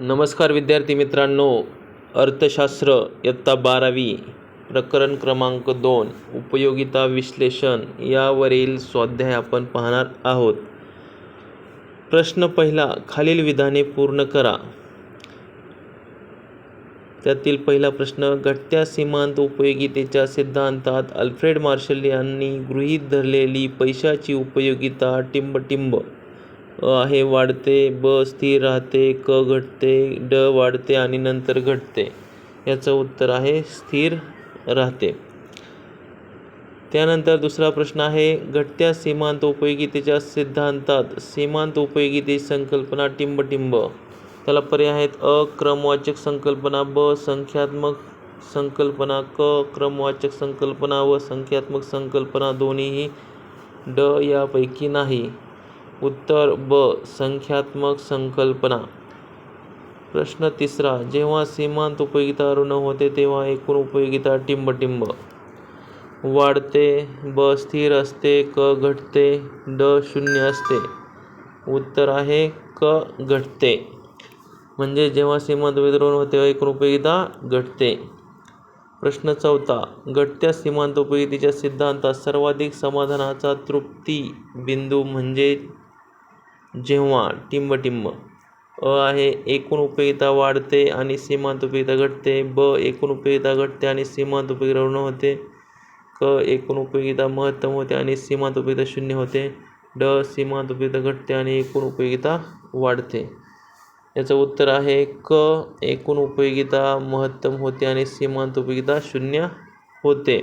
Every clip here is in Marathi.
नमस्कार विद्यार्थी मित्रांनो अर्थशास्त्र इयत्ता बारावी प्रकरण क्रमांक दोन उपयोगिता विश्लेषण यावरील स्वाध्याय आपण पाहणार आहोत. प्रश्न पहिला खालील विधाने पूर्ण करा. त्यातील पहिला प्रश्न घटत्या सीमांत उपयोगितेच्या सिद्धांतात अल्फ्रेड मार्शल यांनी गृहीत धरलेली पैशाची उपयोगिता टिंबटिंब. आहे वाढते ब स्थिर राहते क घटते ड वाढते आणि नंतर घटते. याचं उत्तर आहे स्थिर राहते. त्यानंतर दुसरा प्रश्न आहे घटत्या सीमांत उपयोगितेच्या सिद्धांतात सीमांत उपयोगितेची संकल्पना टिंबटिंब. त्याला पर्याय आहेत अ क्रमवाचक संकल्पना ब संख्यात्मक संकल्पना क क्रमवाचक संकल्पना व संख्यात्मक संकल्पना दोन्हीही ड यापैकी नाही. उत्तर ब संख्यात्मक संकल्पना. प्रश्न तिसरा जेव्हा सीमांत उपयोगिता ऋण होते तेव्हा एकूण उपयोगिता टिंबटिंब. वाढते ब स्थिर असते क घटते ड शून्य असते. उत्तर आहे क घटते. म्हणजे जेव्हा सीमांत उपयोगिता ऋण होते तेव्हा एकूण उपयोगिता घटते. प्रश्न चौथा घटत्या सीमांत उपयोगितेच्या सिद्धांतात सर्वाधिक समाधानाचा तृप्ती बिंदू म्हणजे जेव्हा टिंबटिंब अ आहे एकूण उपयोगिता वाढते आणि सीमांत उपयोगिता घटते. ब एकूण उपयोगिता घटते आणि सीमांत उपयोगिता ऋण होते. क एकूण उपयोगिता महत्तम होते आणि सीमांत उपयोगिता शून्य होते. ड सीमांत उपयोगिता घटते आणि एकूण उपयोगिता वाढते. याचं उत्तर आहे क एकूण उपयोगिता महत्तम होते आणि सीमांत उपयोगिता शून्य होते.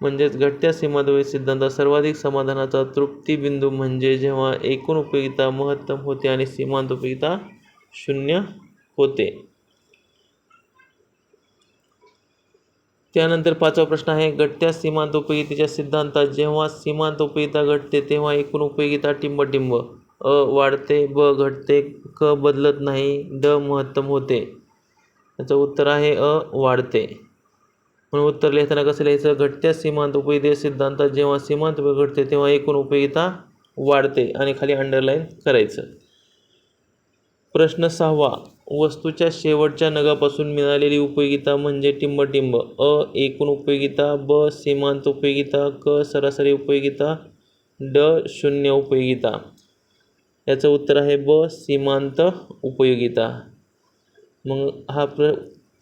म्हणजेच घटत्या सीमांत उपयोगिता सिद्धांतात सर्वाधिक समाधानाचा तृप्ती बिंदू म्हणजे जेव्हा एकूण उपयोगिता महत्तम होते आणि सीमांत उपयोगिता शून्य होते. त्यानंतर पाचवा प्रश्न आहे घटत्या सीमांत उपयोगितेच्या सिद्धांतात जेव्हा सीमांत उपयोगिता घटते तेव्हा एकूण उपयोगिता टिंबटिंब अ वाढते ब घटते क बदलत नाही ड महत्तम होते. याचं उत्तर आहे अ वाढते. म्हणून उत्तर लिहिताना कसं लिहायचं? घटत्या सीमांत उपयोगी सिद्धांतात जेव्हा सीमांत घडते घटते तेव्हा एकूण उपयोगिता वाढते आणि खाली अंडरलाईन करायचं. प्रश्न सहावा. वस्तूच्या शेवटच्या नगापासून मिळालेली उपयोगिता म्हणजे टिंबटिंब. अ एकूण उपयोगिता ब सीमांत उपयोगिता क सरासरी उपयोगिता ड शून्य उपयोगिता. याचं उत्तर आहे ब सीमांत उपयोगिता. मग हा प्र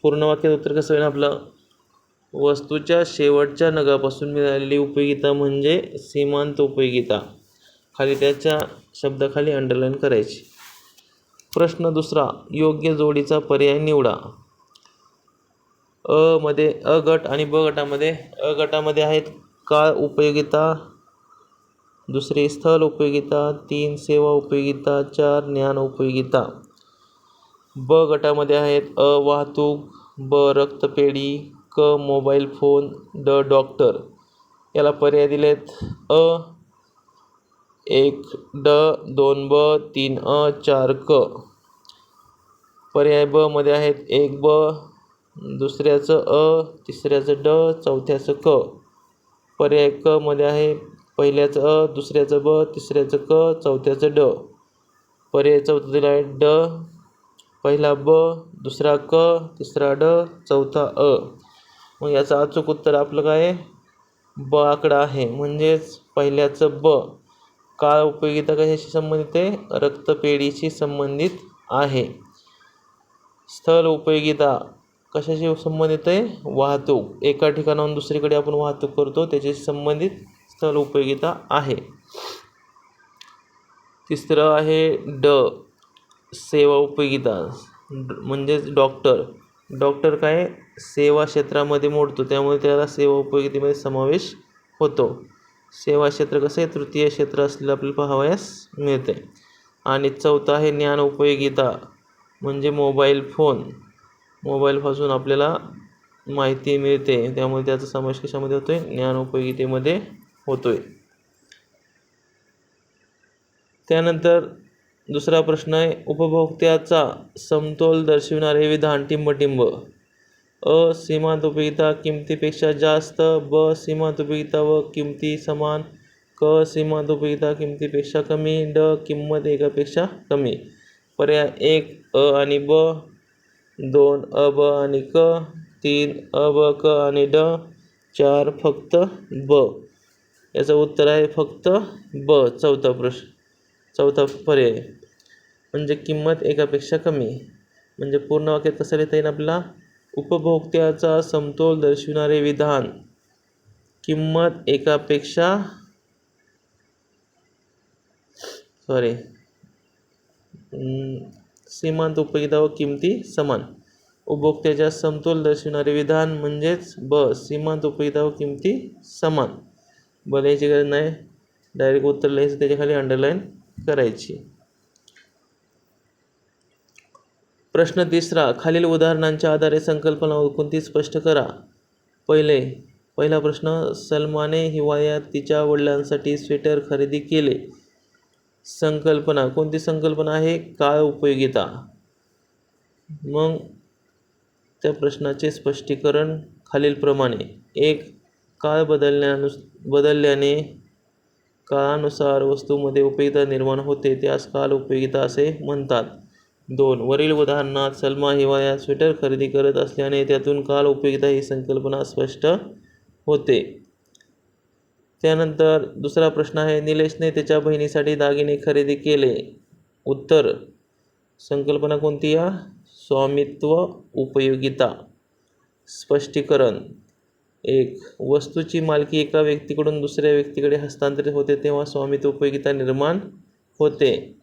पूर्ण वाक्यात उत्तर कसं होईल आपलं? वस्तूच्या शेवटच्या नगापासून मिळालेली उपयोगिता म्हणजे सीमांत उपयोगिता. खाली त्याच्या शब्दाखाली अंडरलाईन करायची. प्रश्न दुसरा योग्य जोडीचा पर्याय निवडा. अ मध्ये अ गट आणि ब गटामध्ये अ गटामध्ये आहेत काळ उपयोगिता दुसरी स्थल उपयोगिता तीन सेवा उपयोगिता चार ज्ञान उपयोगिता. ब गटामध्ये आहेत अ वाहतूक ब रक्तपेढी क मोबाईल फोन ड डॉक्टर. याला पर्याय दिले आहेत अ एक ड दोन ब तीन अ चार क. पर्याय ब मध्ये आहेत एक ब दुसऱ्याचं अ तिसऱ्याचं ड चौथ्याचं क. पर्याय क मध्ये आहे पहिल्याचं अ दुसऱ्याचं ब तिसऱ्याचं क चौथ्याचं ड. पर्याय चौथा दिला आहे ड. पहिला ब दुसरा क तिसरा ड चौथा अ. मग याचं अचूक उत्तर आपलं काय ब आकडा आहे. म्हणजेच पहिल्याचं ब. काळ उपयोगिता कशाशी संबंधित आहे? रक्तपेढीशी संबंधित आहे. स्थल उपयोगिता कशाशी संबंधित आहे? वाहतूक. एका ठिकाणाहून दुसरीकडे आपण वाहतूक करतो त्याच्याशी संबंधित स्थल उपयोगिता आहे. तिसरं आहे ड. सेवा उपयोगिता. म्हणजेच डॉक्टर. डॉक्टर काय? सेवा क्षेत्रामध्ये मोडतो त्यामुळे त्याला सेवा उपयोगितेमध्ये समावेश होतो. सेवा क्षेत्र कसं आहे? तृतीय क्षेत्र असलेलं आपल्याला पाहावयास मिळते आणि चौथं आहे ज्ञान उपयोगिता म्हणजे मोबाईल फोन. मोबाईलपासून आपल्याला माहिती मिळते त्यामुळे त्याचा समावेश कशामध्ये होतो आहे ज्ञान उपयोगितेमध्ये होतो आहे त्यानंतर दुसरा प्रश्न आहे उपभोक्त्याचा समतोल दर्शविणारे विधान टिंबटिंब. अ सीमांत उपयोगिता किमतीपेक्षा जास्त ब सीमांत उपयोगिता व किमती समान क सीमांत उपयोगिता किमतीपेक्षा कमी ड किंमत एकापेक्षा कमी. पर्याय एक अ आणि ब दोन अ ब आणि क तीन अ ब क आणि ड चार फक्त ब. याचं उत्तर आहे फक्त ब. चौथा प्रश्न चौथा पर्याय. म्हणजे किंमत एकापेक्षा कमी. म्हणजे पूर्ण वाक्यात कसं लिहिता येईल आपला उपभोक्त्याचा समतोल दर्शविणारे विधान. किंमत एकापेक्षा सॉरी सीमांत उपयोगिता व किमती समान. उपभोक्त्याच्या समतोल दर्शविणारे विधान म्हणजेच ब सीमांत उपयोगिता व किमती समान. ब लिहायची गरज नाही. डायरेक्ट उत्तर लिहायचं त्याच्याखाली अंडरलाईन करायची. प्रश्न तिसरा खालील उदाहरणांच्या आधारे संकल्पना कोणती स्पष्ट करा. पहिले पहिला प्रश्न सलमाने हिवाळ्यात तिच्या वडिलांसाठी स्वेटर खरेदी केले. संकल्पना कोणती संकल्पना आहे? काळ उपयोगिता. मग त्या प्रश्नाचे स्पष्टीकरण खालीलप्रमाणे एक काळ बदलण्यानुस बदलल्याने काळानुसार वस्तूमध्ये उपयोगिता निर्माण होते त्यास काल उपयोगिता असे म्हणतात. दोन. वरील उदाहरणात सलमा हिवाळ्यात स्वेटर खरेदी करत असल्याने त्यातून काल उपयोगिता ही संकल्पना स्पष्ट होते. त्यानंतर दुसरा प्रश्न आहे निलेशने त्याच्या बहिणीसाठी दागिने खरेदी केले. उत्तर संकल्पना कोणती या? स्वामित्व उपयोगिता. स्पष्टीकरण एक. वस्तूची मालकी एका व्यक्तीकडून दुसऱ्या व्यक्तीकडे हस्तांतरित होते तेव्हा स्वामित्व उपयोगिता निर्माण होते.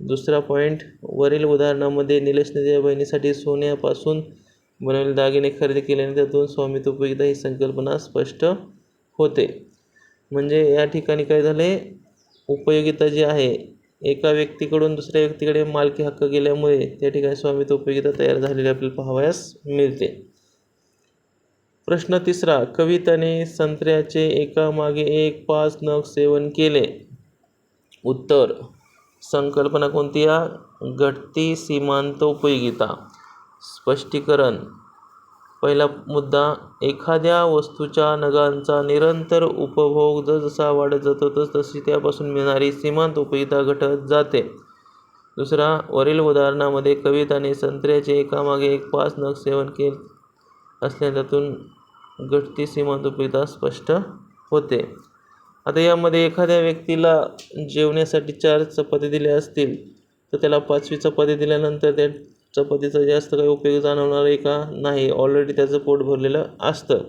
दुसरा पॉईंट वरील उदाहरणामध्ये निलेशने त्याच्या बहिणीसाठी सोन्यापासून बनवलेले दागिने खरेदी केल्याने त्यातून स्वामित्व उपयोगिता ही संकल्पना स्पष्ट होते. म्हणजे या ठिकाणी काय झाले? उपयोगिता जी आहे एका व्यक्तीकडून दुसऱ्या व्यक्तीकडे मालकी हक्क गेल्यामुळे त्या ठिकाणी स्वामित्व उपयोगिता तयार झालेली आपल्याला पाहावयास मिळते. प्रश्न तिसरा कविताने संत्र्याचे एकामागे एक पाच नग सेवन केले. उत्तर संकल्पना कोणती या घटती सीमांत उपयोगिता. स्पष्टीकरण. पहिला मुद्दा एखाद्या वस्तूच्या नगांचा निरंतर उपभोग जसजसा वाढत जातो तस तशी त्यापासून मिळणारी सीमांत उपयोगिता घटत जाते. दुसरा वरील उदाहरणामध्ये कविताने संत्र्याचे एकामागे एक पाच नग सेवन केले असल्याने त्यातून घटती सीमांत उपयोगिता स्पष्ट होते. आता यामध्ये एखाद्या व्यक्तीला जेवण्यासाठी चार चपाती दिल्या असतील तर त्याला पाचवी चपाती दिल्यानंतर त्या चपातीचा जास्त काही उपयोग जाणवणार आहे का? नाही. ऑलरेडी त्याचं पोट भरलेलं असतं.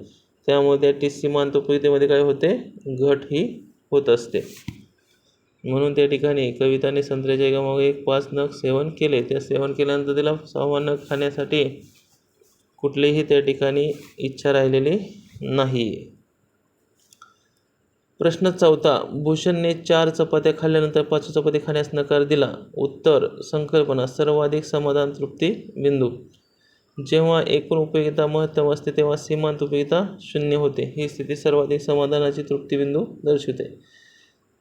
त्यामुळे त्या टी सीमांत उपयोगितेमध्ये काय होते? घट ही होत असते. म्हणून त्या ठिकाणी कविताने संत्र्याच्या एकामागे एक पाच नग सेवन केले. त्या सेवन केल्यानंतर त्याला सहावा नग खाण्यासाठी कुठलीही त्या ठिकाणी इच्छा राहिलेली नाही. प्रश्न चौथा भूषणने चार चपात्या खाल्ल्यानंतर पाचवी चपाती खाण्यास नकार दिला. उत्तर संकल्पना सर्वाधिक समाधान तृप्ती बिंदू. जेव्हा एकूण उपयोगिता महत्तम असते तेव्हा सीमांत उपयोगिता शून्य होते. ही स्थिती सर्वाधिक समाधानाची तृप्तीबिंदू दर्शवते.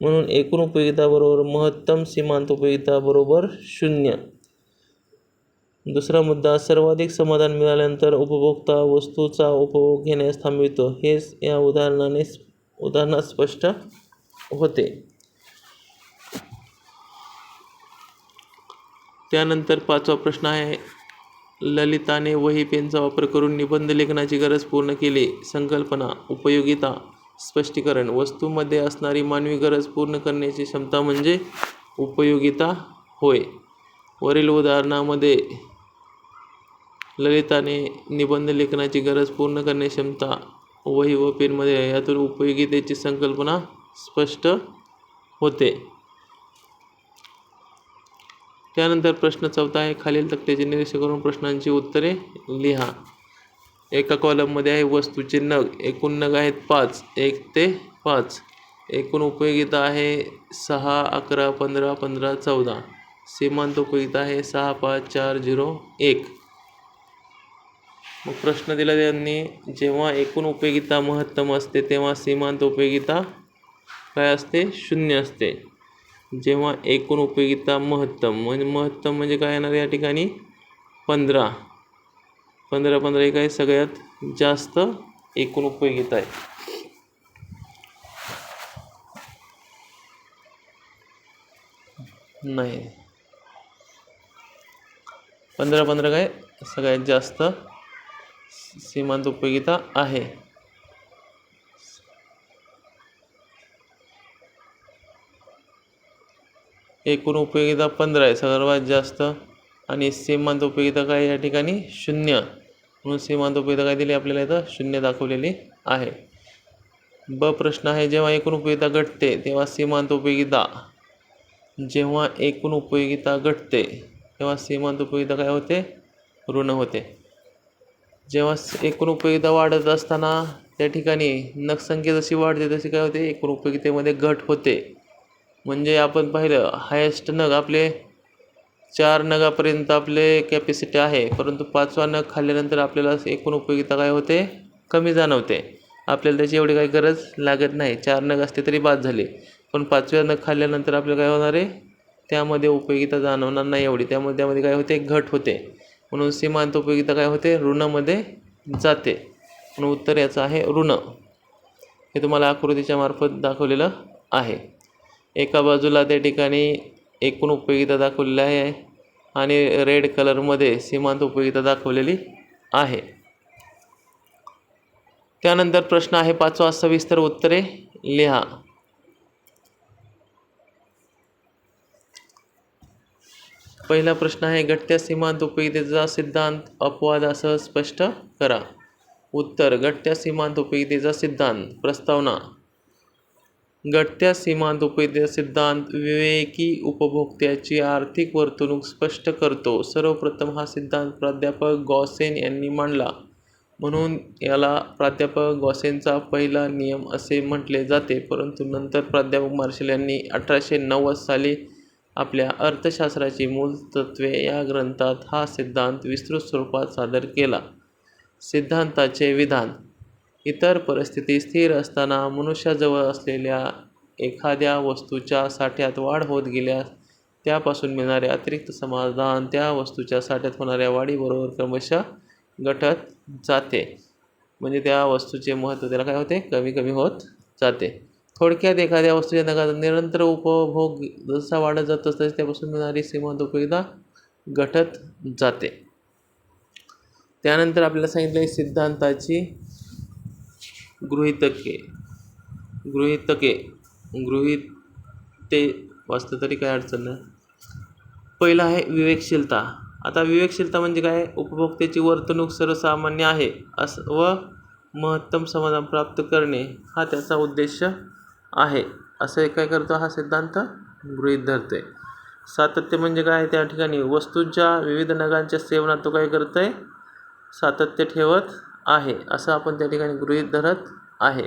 म्हणून एकूण उपयोगिता बरोबर महत्तम सीमांत उपयोगिता बरोबर शून्य. दुसरा मुद्दा सर्वाधिक समाधान मिळाल्यानंतर उपभोक्ता वस्तूचा उपभोग घेण्यास थांबवितो. हेच या उदाहरणाने उदाहरणात स्पष्ट होते. त्यानंतर पाचवा प्रश्न आहे ललिताने वही पेनचा वापर करून निबंध लेखनाची गरज पूर्ण केली. संकल्पना उपयोगिता स्पष्टीकरण वस्तूमध्ये असणारी मानवी गरज पूर्ण करण्याची क्षमता म्हणजे उपयोगिता होय. वरील उदाहरणामध्ये ललिताने निबंध लेखनाची गरज पूर्ण करण्याची क्षमता वही व पेनमध्ये आहे यातून उपयोगितेची संकल्पना स्पष्ट होते। त्यानंतर प्रश्न चौथा आहे खालील तक्त्याचे निरीक्षण करून प्रश्नांची उत्तरे लिहा। एका कॉलममध्ये आहे वस्तूचे नग। एकूण नग आहेत पाच। एक ते पाच। एकूण उपयोगिता आहे सहा अकरा पंधरा पंधरा चौदा। सीमांत उपयोगिता आहे सहा पाच चार झिरो एक। मग प्रश्न दिला त्यांनी जेव्हा एकूण उपयोगिता महत्तम असते तेव्हा सीमांत उपयोगिता काय असते? शून्य असते. जेव्हा एकूण उपयोगिता महत्तम म्हणजे महत्तम म्हणजे काय येणार या ठिकाणी? पंधरा. पंधरा पंधरा एक आहे सगळ्यात जास्त एकूण उपयोगिता आहे. नाही. पंधरा पंधरा काय? सगळ्यात जास्त सीमांत उपयोगिता आहे. एकूण उपयोगिता पंधरा आहे. सर्वात जास्त आणि सीमांत उपयोगिता काय या ठिकाणी शून्य. म्हणून सीमांत उपयोगिता काय दिली आपल्याला इथं? शून्य दाखवलेली आहे. ब प्रश्न आहे जेव्हा एकूण उपयोगिता घटते तेव्हा सीमांत उपयोगिता. जेव्हा एकूण उपयोगिता घटते तेव्हा सीमांत उपयोगिता काय होते? ऋण होते. जेव्हा एकूण उपयोगिता वाढत असताना त्या ठिकाणी नगसंख्या जशी वाढते तशी काय होते? एकूण उपयोगितेमध्ये घट होते. म्हणजे आपण पाहिलं हायेस्ट नग आपले चार नगापर्यंत आपले कॅपॅसिटी आहे. परंतु पाचवा नग खाल्ल्यानंतर आपल्याला एकूण उपयोगिता काय होते? कमी जाणवते. आपल्याला त्याची एवढी काही गरज लागत नाही. चार नग असते तरी बाद झाले. पण पाचव्या नग खाल्ल्यानंतर आपल्याला काय होणार आहे? त्यामध्ये उपयोगिता जाणवणार नाही एवढी. त्यामुळे त्यामध्ये काय होते? घट होते. म्हणून सीमांत उपयोगिता काय होते? ऋणमध्ये जाते. म्हणून उत्तर याचं आहे ऋण. हे तुम्हाला आकृतीच्या मार्फत दाखवलेलं आहे. एका बाजूला त्या ठिकाणी एकूण उपयोगिता दाखवलेली आहे आणि रेड कलरमध्ये सीमांत उपयोगिता दाखवलेली आहे. त्यानंतर प्रश्न आहे पाचवा सविस्तर उत्तरे लिहा. पहिला प्रश्न आहे घटत्या सीमांत उपयोगितेचा सिद्धांत अपवादासह स्पष्ट करा. उत्तर घटत्या सीमांत उपयोगितेचा सिद्धांत. प्रस्तावना. घटत्या सीमांत उपयोगितेचा सिद्धांत विवेकी उपभोक्त्याची आर्थिक वर्तणूक स्पष्ट करतो. सर्वप्रथम हा सिद्धांत प्राध्यापक गॉसेन यांनी मांडला. म्हणून याला प्राध्यापक गॉसेनचा पहिला नियम असे म्हटले जाते. परंतु नंतर प्राध्यापक मार्शल यांनी अठराशे नव्वद साली आपल्या अर्थशास्त्राची मूल तत्त्वे या ग्रंथात हा सिद्धांत विस्तृत स्वरूपात सादर केला. सिद्धांताचे विधान. इतर परिस्थिती स्थिर असताना मनुष्याजवळ असलेल्या एखाद्या वस्तूच्या साठ्यात वाढ होत गेल्यास त्यापासून मिळणारे अतिरिक्त समाधान त्या वस्तूच्या साठ्यात होणाऱ्या वाढीबरोबर क्रमशः घटत जाते. म्हणजे त्या वस्तूचे महत्त्व त्याला काय होते? कमी कमी होत जाते. थोडक्यात एखाद्या वस्तूच्या नका निरंतर उपभोग जसा वाढत जात तसे त्यापासून मिळणारी सीमांत उपयोगिता घटत जाते. त्यानंतर आपल्याला सांगितलं आहे सिद्धांताची गृहितके गृहितके गृहिते वाचतं तरी काय अडचण नाही. पहिलं आहे विवेकशीलता. आता विवेकशीलता म्हणजे काय? उपभोक्त्याची वर्तणूक सर्वसामान्य आहे असं व महत्तम समाधान प्राप्त करणे. हा त्याचा उद्देश आहे. असं काय करतो हा सिद्धांत गृहीत आहे सातत्य म्हणजे काय? त्या ठिकाणी वस्तूंच्या विविध नगांच्या सेवनात तो काय करतोय? सातत्य ठेवत आहे. असं आपण त्या ठिकाणी गृहीत धरत आहे.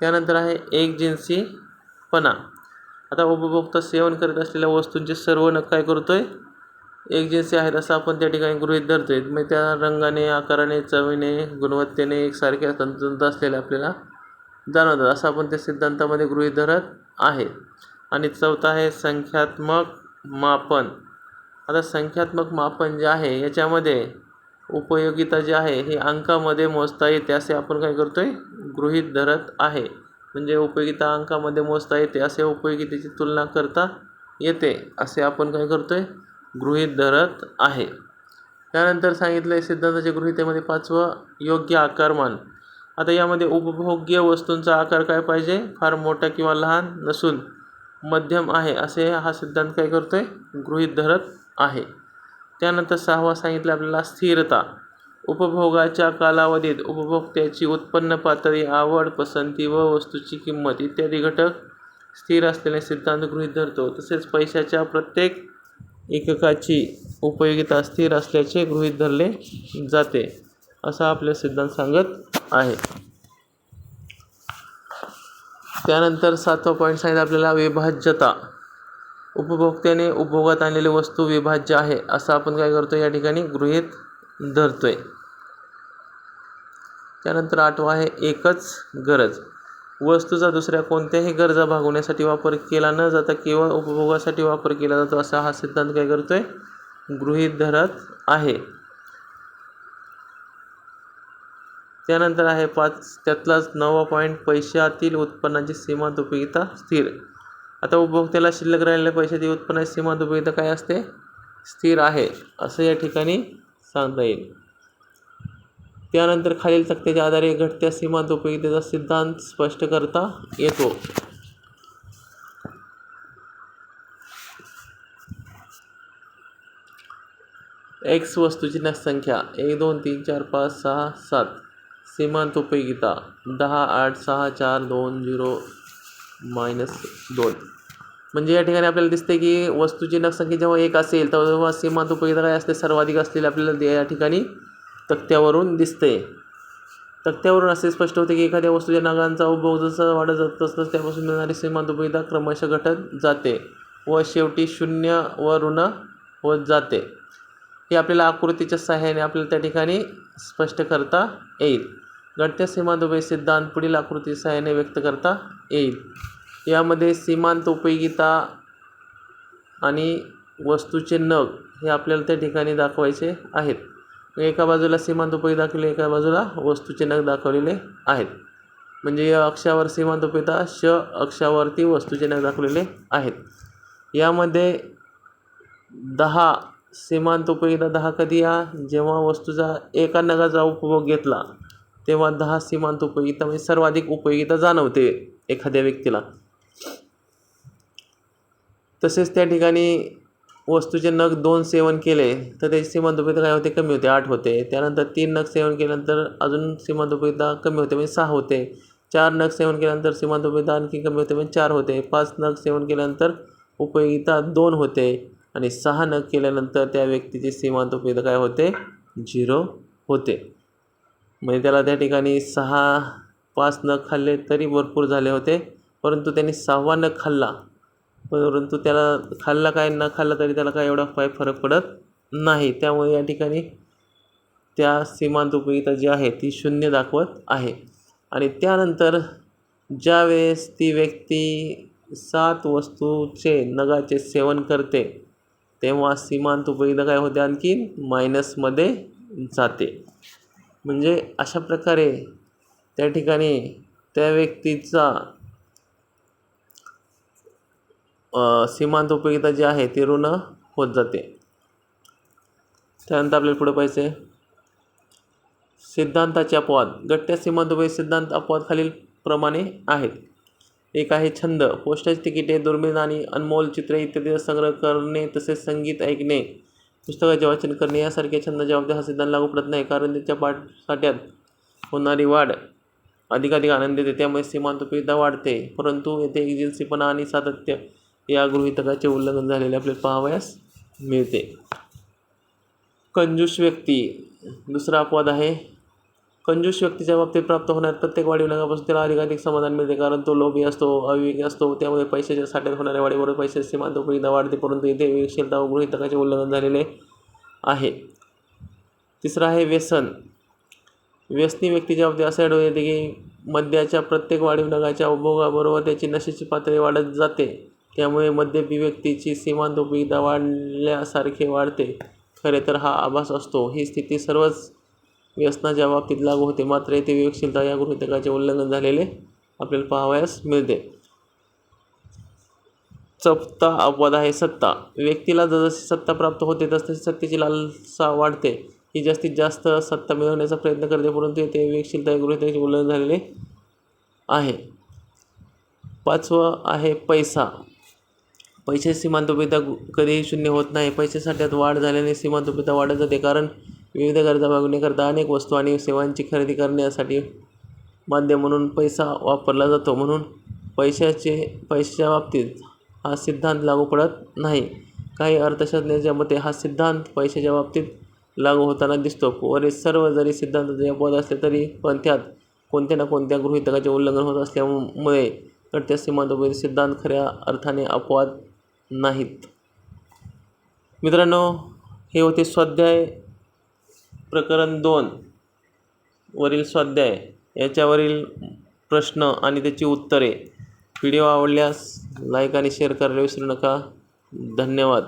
त्यानंतर आहे एक जिन्सीपणा आता उपभोक्ता सेवन करत असलेल्या वस्तूंचे सर्व नग काय करतो आहे एक जिन्सी आहेत असं आपण त्या ठिकाणी गृहीत आहे मग त्या रंगाने आकाराने चवीने गुणवत्तेने एकसारख्या तंतुंत असलेल्या आपल्याला जाणवतात. असं आपण त्या सिद्धांतामध्ये गृहीत धरत आहे. आणि चौथा आहे संख्यात्मक मापन. आता संख्यात्मक मापन जे आहे याच्यामध्ये उपयोगिता जी आहे ही अंकामध्ये मोजता येते असे आपण काय करतो आहे गृहीत धरत आहे. म्हणजे उपयोगिता अंकामध्ये मोजता येते असे उपयोगितेची तुलना करता येते असे आपण काय करतो आहे गृहीत धरत आहे. त्यानंतर सांगितलं आहे सिद्धांताच्या गृहितेमध्ये पाचवं योग्य आकारमान. आता यामध्ये उपभोग्य वस्तूंचा आकार काय पाहिजे? फार मोठा किंवा लहान नसून मध्यम आहे असे हा सिद्धांत काय करतो आहे गृहीत धरत आहे. त्यानंतर सहावा सांगितलं आपल्याला स्थिरता. उपभोगाच्या कालावधीत उपभोक्त्याची उत्पन्न पातळी आवड पसंती व वस्तूची किंमत इत्यादी घटक स्थिर असलेले सिद्धांत गृहीत धरतो. तसेच पैशाच्या प्रत्येक एककाची उपयोगिता स्थिर असल्याचे गृहीत धरले जाते. असा आपले सिद्धांत सांगत आहे. त्यानंतर सातवा पॉईंट सांगितलं आपल्याला विभाज्यता. उपभोक्त्याने उपभोगात आणलेली वस्तू विभाज्य आहे असं आपण काय करतो या ठिकाणी गृहीत धरतोय. त्यानंतर आठवा आहे एकच गरज. वस्तूचा दुसऱ्या कोणत्याही गरजा भागवण्यासाठी वापर केला न जाता केवळ उपभोगासाठी वापर केला जातो असा हा सिद्धांत काय करतोय? गृहीत धरत आहे. त्यानंतर आहे पाच त्यातलाच नववा पॉईंट पैशातील उत्पन्नाची सीमा उपयोगिता स्थिर. आता उपभोक्त्याला शिल्लक राहिलेल्या पैशाची उत्पन्नाची सीमा उपयोगिता काय असते? स्थिर आहे असं या ठिकाणी सांगता येईल. त्यानंतर खालील तक्त्याच्या आधारे घटत्या सीमा उपयोगितेचा सिद्धांत स्पष्ट करता येतो. एक्स वस्तूची संख्या एक दोन तीन चार पाच सहा सात. सीमांत उपयोगिता दहा आठ सहा चार दोन झिरो मायनस दोन. म्हणजे या ठिकाणी आपल्याला दिसते की वस्तूची नकसंख्या जेव्हा एक असेल तेव्हा सीमांत उपयोगिता काय असते सर्वाधिक असलेली आपल्याला या ठिकाणी तक्त्यावरून दिसते तक्त्यावरून असे स्पष्ट होते की एखाद्या वस्तूच्या नगांचा उपभोग जसा वाढत जात तसं त्यापासून मिळणारी सीमांत उपयोगिता क्रमशः घटत जाते व शेवटी शून्य व ऋण होत जाते. हे आपल्याला आकृतीच्या सहाय्याने आपल्याला त्या ठिकाणी स्पष्ट करता येईल. घटत्या सीमांत सिद्धांत पुढील आकृती सहाय्याने व्यक्त करता येईल. यामध्ये सीमांत उपयोगिता आणि वस्तूचे नग हे आपल्याला त्या ठिकाणी दाखवायचे आहेत. एका बाजूला सीमांत उपयोग दाखवले एका बाजूला वस्तूचे नग दाखवलेले आहेत. म्हणजे या अक्षावर सीमांत उपयोगिता श अक्षावरती वस्तूचे नग दाखवलेले आहेत. यामध्ये दहा सीमांत उपयोगिता दहा कधी या? जेव्हा वस्तूचा एका नगाचा उपभोग घेतला तेव्हा दहा सीमांत उपयोगिता म्हणजे सर्वाधिक उपयोगिता जाणवते एखाद्या व्यक्तीला. तसेच त्या ठिकाणी वस्तूचे नग दोन सेवन केले तर त्याची सीमांत उपयोगिता काय होते? कमी होते आठ होते. त्यानंतर तीन नग सेवन केल्यानंतर अजून सीमांत उपयोगिता कमी होते म्हणजे सहा होते. चार नग सेवन केल्यानंतर सीमांत उपयोगिता आणखी कमी होते म्हणजे चार होते. पाच नग सेवन केल्यानंतर उपयोगिता दोन होते आणि सहा नग केल्यानंतर त्या व्यक्तीची सीमांत उपयोगिता काय होते? झिरो होते. म्हणजे त्याला त्या ठिकाणी सहा पाच नग खाल्ले तरी भरपूर झाले होते. परंतु त्यांनी सहावा नग खाल्ला. परंतु त्याला खाल्ला काय न खाल्ला तरी त्याला काय एवढा काय फरक पडत नाही. त्यामुळे या ठिकाणी त्या सीमांत उपयोगिता जी आहे ती शून्य दाखवत आहे. आणि त्यानंतर ज्या वेळेस ती व्यक्ती सात वस्तूचे नगाचे सेवन करते तेव्हा सीमांत उपयोगिता काय होते? आणखी मायनसमध्ये जाते. म्हणजे अशा प्रकारे त्या ठिकाणी त्या व्यक्तीचा सीमांत उपयोगिता जी आहे ती ऋण होत जाते. त्यानंतर आपल्याला पुढे पाहिजे सिद्धांताचे अपवाद. गट्ट्या सीमांत उपयोग सिद्धांत अपवाद खालील प्रमाणे आहेत. एक आहे छंद. पोस्टाची तिकिटे दुर्मिळ आणि अनमोल चित्रे इत्यादी संग्रह करणे तसेच संगीत ऐकणे पुस्तकाचे वाचन करणे यासारख्या छंद जबाबदार हा सिद्धांत लागू पडत नाही कारण त्याच्या पाठसाठ्यात होणारी वाढ अधिकाधिक आनंद देते त्यामुळे सीमांत उपयोगिता वाढते. परंतु येथे एजन्सीपणा आणि सातत्य या गृहितकाचे उल्लंघन झालेले आपल्याला पाहावयास मिळते. कंजूस व्यक्ती दुसरा अपवाद आहे कंजूस व्यक्तीच्या बाबतीत प्राप्त होणाऱ्या प्रत्येक वाढीव नगापासून त्याला अधिकाधिक समाधान मिळते. कारण तो लोभी असतो अविवेकी असतो. त्यामुळे पैशाच्या साठ्यात होणाऱ्या वाढीबरोबर पैशाची सीमांत उपयोगिता वाढते परंतु इथे विवेकशीलता व गृहितकाचे उल्लंघन झालेले आहे. तिसरं आहे व्यसन. व्यसनी व्यक्तीच्या बाबतीत असं आढळून येते की मद्याच्या प्रत्येक वाढीव नगाच्या उपभोगाबरोबर त्याची नशेची पातळी वाढत जाते. त्यामुळे मद्यपी व्यक्तीची सीमांत उपयोगिता वाढल्यासारखे वाढते. खरे तर हा आभास असतो. ही स्थिती सर्वच व्यसनाच्या बाबतीत लागू होते मात्र येथे विवेकशीलता या गृहितकाचे उल्लंघन झालेले आपल्याला पाहावयास मिळते. चपता अपवाद आहे सत्ता. व्यक्तीला जसजशी सत्ता प्राप्त होते तसतशी सत्तेची लालसा वाढते. ही जास्तीत जास्त सत्ता मिळवण्याचा प्रयत्न करते परंतु येथे विवेकशीलता या गृहितकाचे उल्लंघन झालेले आहे. पाचवं आहे पैसा. पैशाची सीमांत कधीही शून्य होत नाही. पैशासाठ्यात वाढ झाल्याने सीमांत वाढत जाते कारण विविध गरजा भागवण्याकरता अनेक वस्तू आणि सेवांची खरेदी करण्यासाठी माध्यम म्हणून पैसा वापरला जातो. म्हणून पैशाचे पैशाच्या बाबतीत हा सिद्धांत लागू पडत नाही. काही अर्थशास्त्रज्ञांच्या मते हा सिद्धांत पैशाच्या बाबतीत लागू होताना दिसतो. वरील सर्व जरी सिद्धांताचे अपवाद असले तरी पण त्यात कोणत्या ना कोणत्या गृहितकाचे उल्लंघन होत असल्यामुळे घटत्या सीमांत सिद्धांत खऱ्या अर्थाने अपवाद नाहीत. मित्रांनो हे होते स्वाध्याय प्रकरण दोन वरील स्वाध्याय याच्यावरील प्रश्न आणि त्याची उत्तरे. व्हिडिओ आवडल्यास लाईक आणि शेअर करायला विसरू नका. धन्यवाद.